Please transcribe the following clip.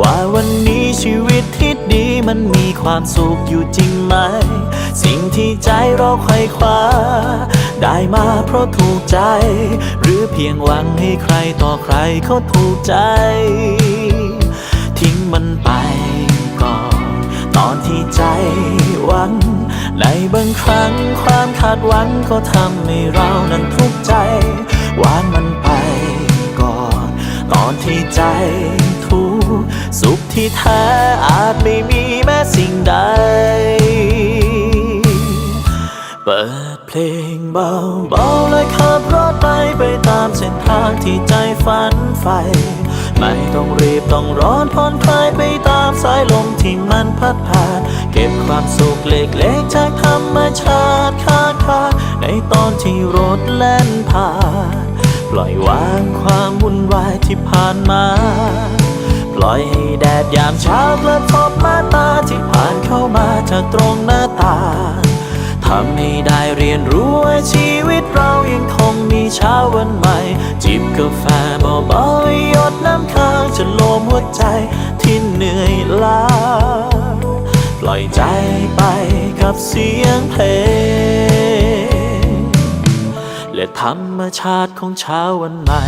ว่าวันนี้ชีวิตที่ดีมันมีความสุขอยู่จริงไหม สิ่งที่ใจเราไขว่คว้า ได้มาเพราะถูกใจ หรือเพียงหวังให้ใครต่อใครเขาถูกใจ ทิ้งมันไปก่อน ตอนที่ใจหวัง ในบางครั้งความคาดหวังก็ทำให้เรานั้นทุกข์ใจ วางมันไปก่อน ตอนที่ใจ ที่แท้อาจไม่มีแม้สิ่งใด เปิดเพลงเบาๆและขับรถไปไปตามเส้นทางที่ใจฝันใฝ่ไม่ต้องรีบต้องร้อนผ่อนคลายไปตามสายลมที่มันพัดผ่าน เก็บความสุขเล็กๆจากธรรมชาติข้างทาในตอนที่รถแล่นผ่าน ปล่อยวางความวุ่นวายที่ผ่านมา ปล่อยให้แดดยามเช้ากระทบมาตาที่ผ่านเข้ามาจากตรงหน้าตาทำให้ได้เรียนรู้ว่าชีวิตเรายังคงมีเช้าวันใหม่ จิบกาแฟเบาๆหยดน้ำค้างจะโลมหัวใจที่เหนื่อยล้า ปล่อยใจไปกับเสียงเพลงและธรรมชาติของเช้าวันใหม่